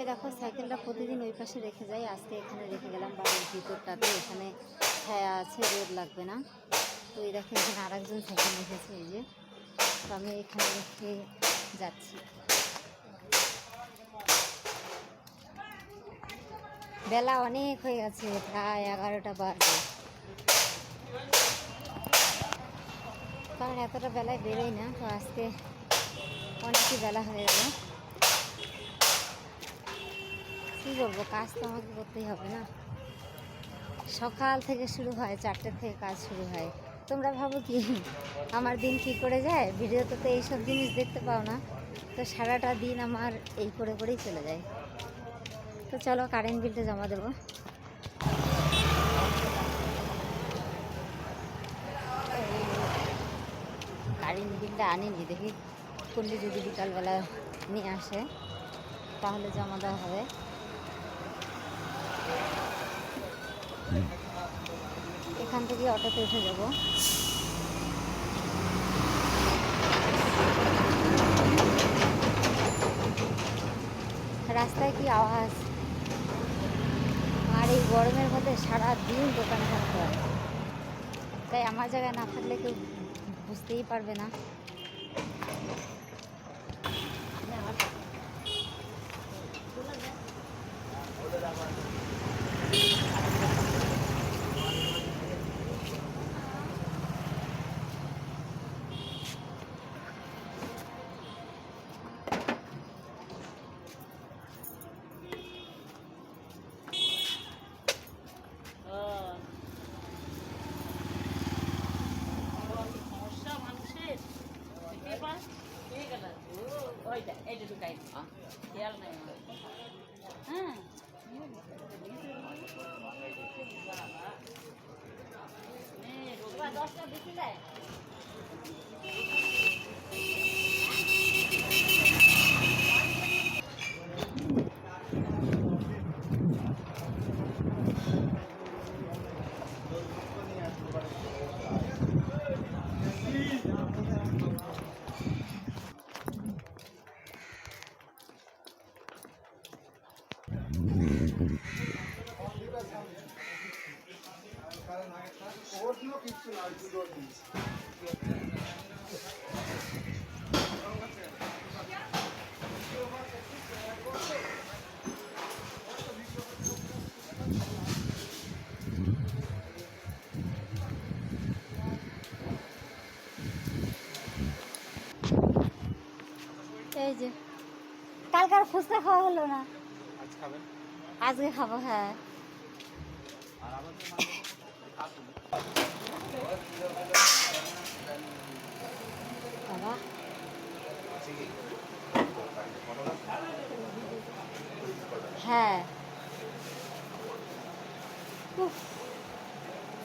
এই দেখো, সাইকেলটা প্রতিদিন ওই পাশে রেখে যাই। আজকে এখানে রেখে গেলাম বাড়ির ভিতরটাতে। এখানে ছায়া আছে, রোদ লাগবে না। তো এই দেখো এখানে আরেকজন সাইকেল রেখেছে, এই যে। তো আমি এখানে রেখে যাচ্ছি। বেলা অনেক হয়ে গেছে, প্রায় এগারোটা বাজে। কারণ এতটা বেলায় বেরোই না, তো আজকে অনেকই বেলা হয়ে গেল। কী করব কাজ তো আমাকে করতেই হবে না। সকাল থেকে শুরু হয়, চারটে থেকে কাজ শুরু হয়। তোমরা ভাবো কি? আমার দিন কি করে যায়? ভিডিওতে তো এইসব জিনিস দেখতে পাও না। তো সারাটা দিন আমার এই করে করেই চলে যায়। তো চলো কারেন্ট বিলটা জমা দেবো। কারেন্ট বিলটা আনিনি, দেখি। করলে যদি বিকালবেলা নিয়ে আসে। তাহলে জমা দেওয়া হবে। এখান থেকে অটোতে উঠে যাব। রাস্তায় কি আওয়াজ? আর এই গরমের মধ্যে সারা দিন দোকানে থাকতে হয়। তাই আমার জায়গায় না থাকলে কেউ বুঝতেই পারবে না। সমস্যা ওইটা এইটা ঢুকাই খেয়াল নাই হ্যাঁ দশটা বেশি দেয় এই যে কালকার ফুচকা খাওয়া হলো না। আজকে খাব হ্যাঁ আর আমাদের মানে আসুন বাবা হ্যাঁ।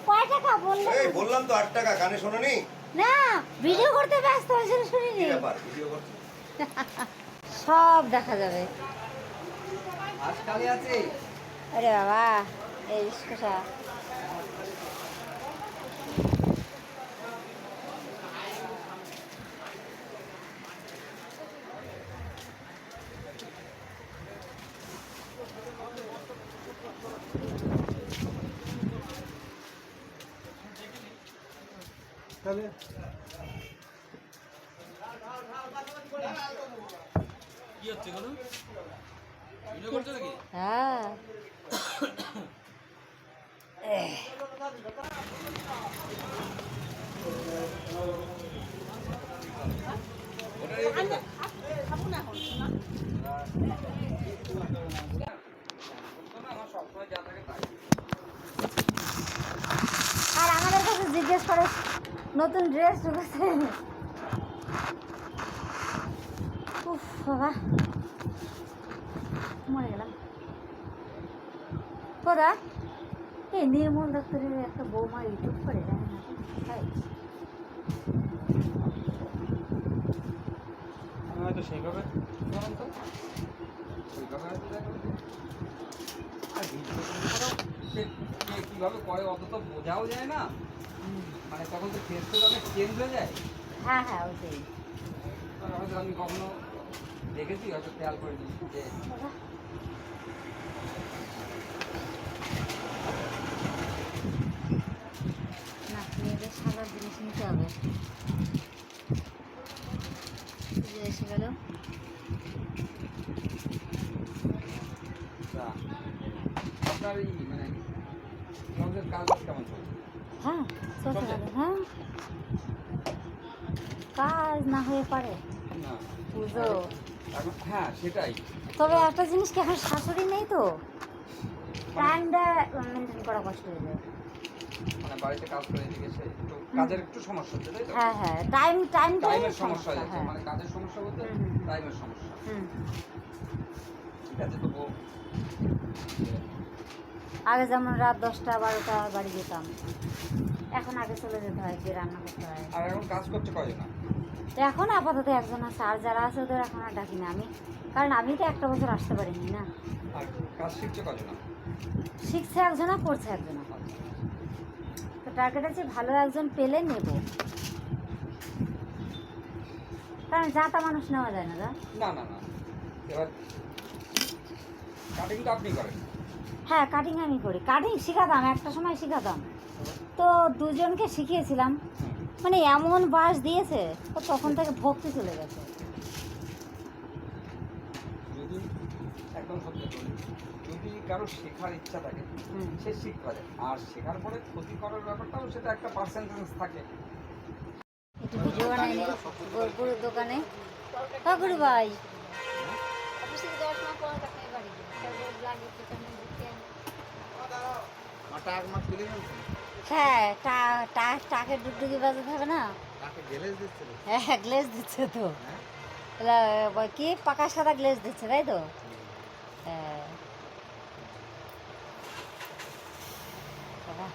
কয় টাকা বললে এই বললাম তো আট টাকা কানে শোনোনি? না ভিডিও করতে ব্যস্ত হয়েছিল শুনিনি। ভিডিও সব দেখা যাবে। আজ কালে আছে। আরে বাবা এই রিক্সা তবে কি হচ্ছে কোনো? ভিডিও করছ নাকি? হ্যাঁ সবসময় যা থাকে তাই আর আমাদের কাছে জিজ্ঞেস করে নতুন ড্রেস ঢুকেছে। উফ বাবা। মরে গেলাম। কোদা এই নির্মল দপ্তরের একটা বৌমা ইউটিউব করে জানে না। তাই। হয়তো সেইভাবে তো। সেইভাবে কীভাবে করে অত তো বোঝাও যায় না। মানে তখন তো টেস্টটা অনেক চেঞ্জ হয়ে যায়। হ্যাঁ হ্যাঁ ওটাই। হয়তো আমি কখনো দেখেছি হয়তো খেয়াল করে দিই যে না সাদা জিনিস নিতে হবে। কাজ না হয়ে পারে? পুজো হ্যাঁ সেটাই। তবে একটা জিনিস কি এখন শাশুড়ি নেই তো? টাইমটা মেনটেন করা কষ্ট হয়ে যায়। মানে বাড়িতে কাজ করে এদিকে এসে একটু কাজের একটু সমস্যা হচ্ছে তাই তো? হ্যাঁ হ্যাঁ। টাইম টাইম টাইমের সমস্যা মানে কাজের সমস্যা বলতে হুম, হুম। টাইমের সমস্যা। ঠিক আছে তবু আগে যেমন রাত দশটা বারোটা বাড়ি যেতাম। এখন আগে চলে যেতে হয় যে রান্না করতে হয়। আর এখন কাজ করতে না তো এখন আপাতত একজন আছে আর যারা আছে ওদের এখন আর ডাকি না আমি। কারণ আমি তো একটা বছর আসতে পারিনি না? শিখছে একজনা করছে একজনা। তো টার্গেট আছে ভালো একজন পেলে নেব। কারণ যা তা মানুষ নেওয়া যায় না না না না। এবার কাটিং আপনি করেন। হ্যাঁ কাটিং আমি করি। কাটিং শিখাতাম একটা সময় শিখাতাম। তো দুজনকে শিখিয়েছিলাম। মানে এমন বাস দিয়েছে তো তখন থেকে ভক্তি চলে গেছে। যদি একদম সত্যি যদি কারও শেখার ইচ্ছা থাকে হুম। সে শিখতে পারে। আর শেখার পরে ক্ষতি করার ব্যাপারটাও সেটা একটা পার্সেন্টেজ থাকে। একটু ভিডিও বানাই গরুর দোকানে। হ্যাঁ গুরু ভাই। হ্যাঁ টা- ডুগডুগি হবে না। হ্যাঁ গ্লেজ দিচ্ছে তো। এলা, কি? পাকা সাদা গ্লেজ দিচ্ছে তাই তো হ্যাঁ বাবা।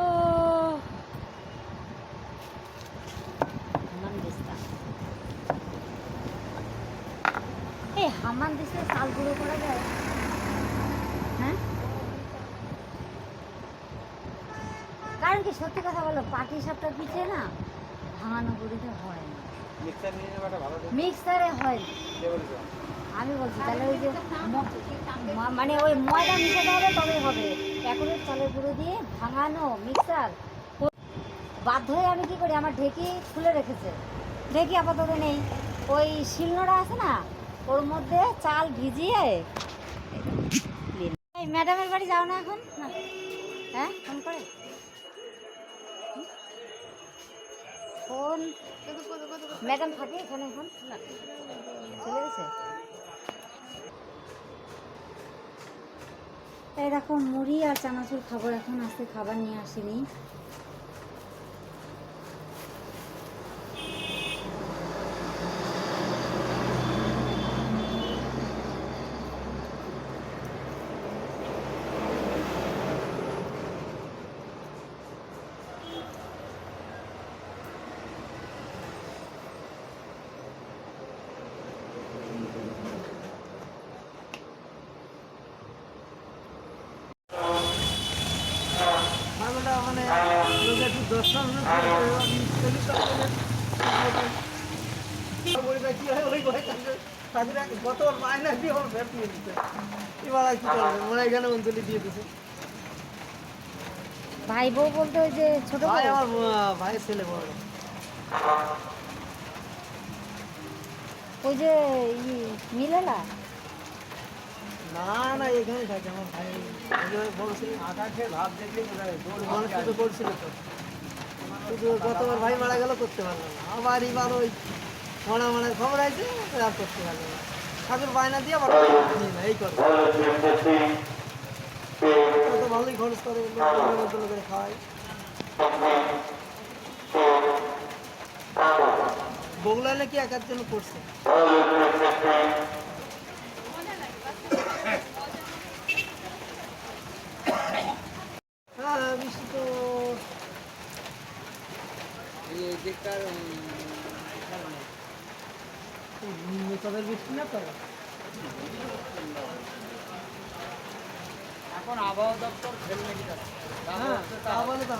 ও হামান দিস্তা হামান দিস্তা চাল গুঁড়ো করা যায়? হ্যাঁ? কারণ কি সত্যি কথা বলো পাটি সাপটা পিছিয়ে না ভাঙানো গুঁড়িতে হয় না। মিক্সার হয় না। আমি বলছি তাহলে ওই যে মানে ওই ময়দা মিশাতে হবে তবেই হবে। এখনই চালের গুঁড়ো দিয়ে ভাঙানো মিক্সার বাধ্য হয়ে আমি কি করি আমার ঢেকি খুলে রেখেছে। ঢেকি আপাতত নেই। ওই শিলনোড়া আছে না ওর মধ্যে চাল ভিজিয়ে ম্যাডামের বাড়ি যাও না এখন? হ্যাঁ ফোন করে। ফোন ম্যাডাম থাকে এখানে এখন? চলে গেছে? এই দেখো, মুড়ি আর চানাচুর খাবার এখন, আজকে খাবার নিয়ে আসেনি। মানে একটু দর্শন তাদের গত মাইনা দিয়ে আমার ভ্যাট নিয়ে দিতে এবার আর কি করবে? মনে এখানে অঞ্জলি দিয়ে দিছে। ভাই বউ বলতে ওই যে ছোট ভাই আমার ভাইয়ের ছেলে বড়। ওই যে ই মিলেলা? না না এখানে থাকে, আমার ভাই বলছিল আকাশে ভাব দেখলে মানুষ তো। করছিল তো শুধু গতবার ভাই মারা গেল করতে পারল না। আবার এবার ওই মনে মনে খবর আছে আর করতে পারল না। ঠাকুর বায়না দিয়ে আবার এই করে ও তো ভালোই খরচ করে লোকের খাওয়ায় বগুলা নাকি একার জন্য করছে হ্যাঁ বৃষ্টি তো দিকটার তবে বৃষ্টি না তো এখন আবহাওয়া দপ্তর খেলবে হ্যাঁ তা বলে তো